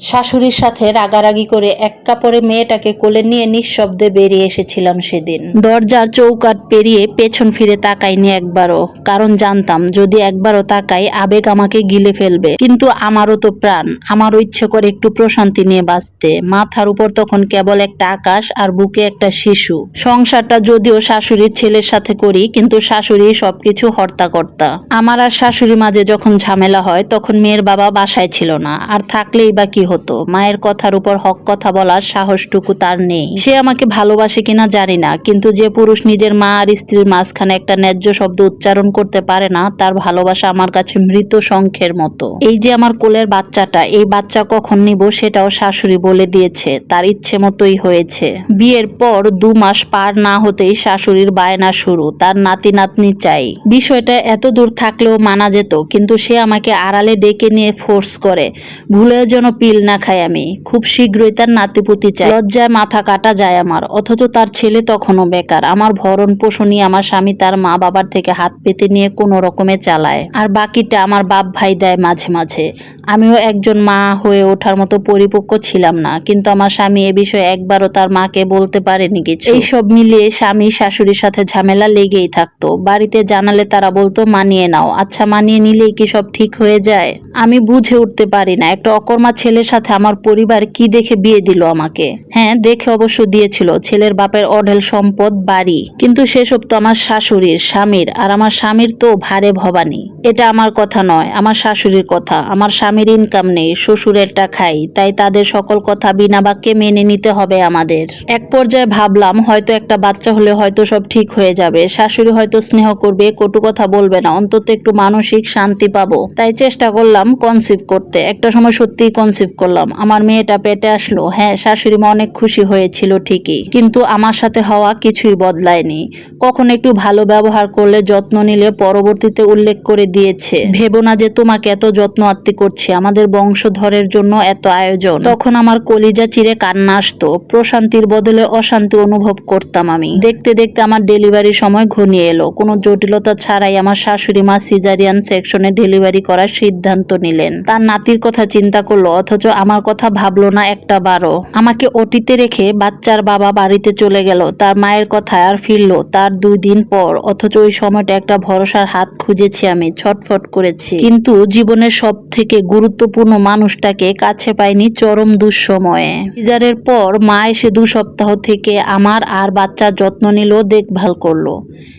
শাশুড়ির সাথে রাগারাগি করে এক কাপড়ে মেয়েটাকে কোলে নিয়ে নিঃশব্দে বেরিয়ে এসেছিলাম সেদিন। দরজার চৌকাট পেরিয়ে পেছন ফিরে তাকাইনি একবারও। কারণ জানতাম, যদি একবারও তাকাই, আবেগ আমাকে গিলে ফেলবে। কিন্তু আমারও তো প্রাণ। আমারও ইচ্ছে করে একটু প্রশান্তি নিয়ে বাঁচতে। মাথার উপর তখন কেবল একটা আকাশ আর বুকে একটা শিশু। সংসারটা যদিও শাশুড়ির ছেলের সাথে করি, কিন্তু শাশুড়ি সবকিছু হর্তাকর্তা। আমার আর শাশুড়ি মাঝে যখন ঝামেলা হয়, তখন মেয়ের বাবা বাসায় ছিল না। আর থাকলেই বা কি হতো। মায়ের কথার উপর হক কথা বলার সাহসটুকু তার নেই। সে আমাকে ভালোবাসে কিনা জানি না, কিন্তু যে পুরুষ নিজের মা আর স্ত্রীর মাঝখানে একটা ন্যায্য শব্দ উচ্চারণ করতে পারে না, তার ভালোবাসা আমার কাছে মৃত শঙ্খের মতো। এই যে আমার কোলের বাচ্চাটা, এই বাচ্চা কখন নিব সেটাও শাশুড়ি বলে দিয়েছে, তার ইচ্ছে মতোই হয়েছে। বিয়ের পর দু মাস পার না হতেই শাশুড়ির বায়না শুরু, তার নাতি নাতনি চাই। বিষয়টা এত দূর থাকলেও মানা যেত, কিন্তু সে আমাকে আড়ালে ডেকে নিয়ে ফোর্স করে, ভুলেও যেন পিল না খাই আমি। খুব শীঘ্রই তার নাতিপুতি চাই লজ্জায় মাথা কাটা যায় আমার। অথচ তার ছেলে তখনও বেকার। আমার ভরণ পোষণই আমার স্বামী তার মা বাবার থেকে হাত পেতে নিয়ে কোনো রকমে চালায়। আর বাকিটা আমার বাপ ভাই দেয় মাঝে মাঝে। আমিও একজন মা হয়ে ওঠার মতো পরিপক্ক ছিলাম না। কিন্তু আমার স্বামী এ বিষয়ে একবারও তার মাকে বলতে পারেনি কিছু। এই সব মিলিয়ে স্বামী শাশুড়ির সাথে ঝামেলা লেগেই থাকতো। বাড়িতে জানালে তারা বলতো, মানিয়ে নাও। আচ্ছা মানিয়ে নিলেই কি সব ঠিক হয়ে যায়? আমি বুঝে উঠতে পারি না। একটা অকর্মা ছেলের সাথে আমার পরিবার কি দেখে বিয়ে দিল আমাকে? হ্যাঁ দেখে অবশ্য দিয়েছিল। ছেলের বাপের অঢেল সম্পদ, বাড়ি। কিন্তু সেসব তো আমার শাশুড়ির, স্বামীর। আর আমার স্বামীর তো ভারে ভবানী। এটা আমার কথা নয়, আমার শাশুড়ির কথা। আমার স্বামীর ইনকাম নেই শ্বশুরেরটা খাই তাই তাদের সকল কথা বিনা বাক্যে মেনে নিতে হবে আমাদের। এক পর্যায়ে ভাবলাম, হয়তো একটা বাচ্চা হলে হয়তো সব ঠিক হয়ে যাবে। শাশুড়ি হয়তো স্নেহ করবে, কটু কথা বলবে না। অন্তত একটু মানসিক শান্তি পাবো। তাই চেষ্টা করলাম কনসিভ করতে। একটা সময় সত্যিই কনসিভ করলাম। আমার মেয়েটা পেটে আসলো। হ্যাঁ শাশুড়ি মা অনেক খুশি হয়েছিল, ঠিকই। কিন্তু আমার সাথে হওয়া কিছুই বদলায়নি। কখন একটু ভালো ব্যবহার করলে যত্ন নিলে পরবর্তীতে উল্লেখ করে দিয়েছে। ভেবো না যে তোমাকে এত যত্ন আত্মি করছি। আমাদের বংশধরের জন্য এত আয়োজন। তখন আমার কলিজা চিরে কান্না আসতো। প্রশান্তির বদলে অশান্তি অনুভব করতাম আমি। দেখতে দেখতে আমার ডেলিভারি সময় ঘনিয়ে এলো। কোনো জটিলতা ছাড়াই আমার শাশুড়ি মা সিজারিয়ান সেকশনে ডেলিভারি করার সিদ্ধান্ত নিলেন। তার নাতির কথা চিন্তা করল, অথচ আমার কথা ভাবলো না একটা বারও। আমাকে ওটিতে রেখে বাচ্চার বাবা বাড়িতে চলে গেল, তার মায়ের কথায় আর ফিরলো তার দুই দিন পর, অথচ ওই সময়টা একটা ভরসার হাত খুঁজেছি আমি, ছটফট করেছি। কিন্তু জীবনের সব থেকে গুরুত্বপূর্ণ মানুষটাকে কাছে পাইনি চরম দুঃসময়ে। সিজারের পর মা এসে দু সপ্তাহ থেকে আমার আর বাচ্চার যত্ন নিল দেখভাল করল।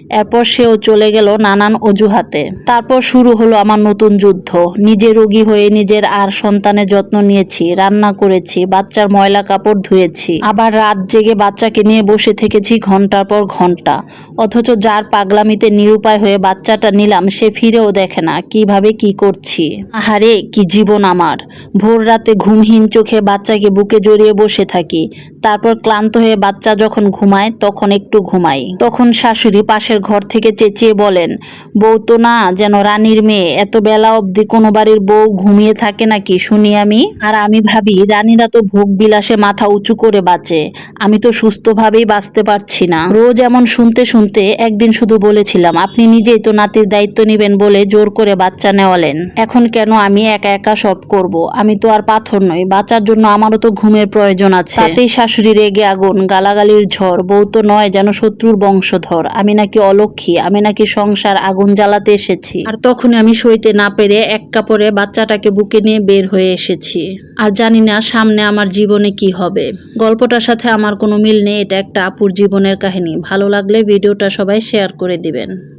এরপর সেও চলে গেল নানান অজুহাতে। তারপর শুরু হলো আমার নতুন যুদ্ধ। নিজে রোগী হয়ে নিজের আর সন্তানের যত্ন নিয়েছি, রান্না করেছি, বাচ্চার ময়লা কাপড় ধুয়েছি। আবার রাত জেগে বাচ্চাকে নিয়ে বসে থেকেছি ঘণ্টার পর ঘণ্টা। অথচ যার পাগলামিতে নিরুপায় হয়ে বাচ্চাটা নিলাম, সে ফিরেও দেখে না কীভাবে কি করছি। আহারে, কি জীবন আমার! ভোর রাতে ঘুমহীন চোখে বাচ্চাকে বুকে জড়িয়ে বসে থাকি। তারপর ক্লান্ত হয়ে বাচ্চা যখন ঘুমায়, তখন একটু ঘুমাই। তখন শাশুড়ি পাশের ঘর থেকে চেঁচিয়ে বলেন, বউ তো না, যেন রানীর মেয়ে, এত বেলা অবধি কোনো বাড়ির বউ ঘুমিয়ে থাকে নাকি, শুনি আমি। আর আমি ভাবি, রানীরা তো ভোগ বিলাসে মাথা উঁচু করে বাঁচে। আমি তো সুস্থভাবেই বাঁচতে পারছি না। রোজ এমন শুনতে শুনতে একদিন শুধু বলেছিলাম, আপনি নিজেই তো নাতির দায়িত্ব নেবেন বলে জোর করে বাচ্চা নেওয়ালেন। এখন কেন আমি একা একা সব করব? আমি তো আর পাথর নই, বাঁচার জন্য আমারও তো ঘুমের প্রয়োজন আছে। তাতেই শাশুড়ি রেগে আগুন, গালাগালির ঝড়, বউ তো নয় যেন শত্রুর বংশধর। আমি নাকি অলক্ষী, আমি নাকি সংসার আগুন জ্বালাতে এসেছি। আর তখনই আমি সইতে না পেরে এক কাপড়ে বাচ্চাটাকে বুকে নিয়ে বের হয়ে এসেছি। আর জানি না সামনে আমার জীবনে কি হবে। গল্পটার সাথে আমার কোনো মিল নেই, এটা একটা আপুর জীবনের কাহিনী। ভালো লাগলে ভিডিওটা সবাই শেয়ার করে দিবেন।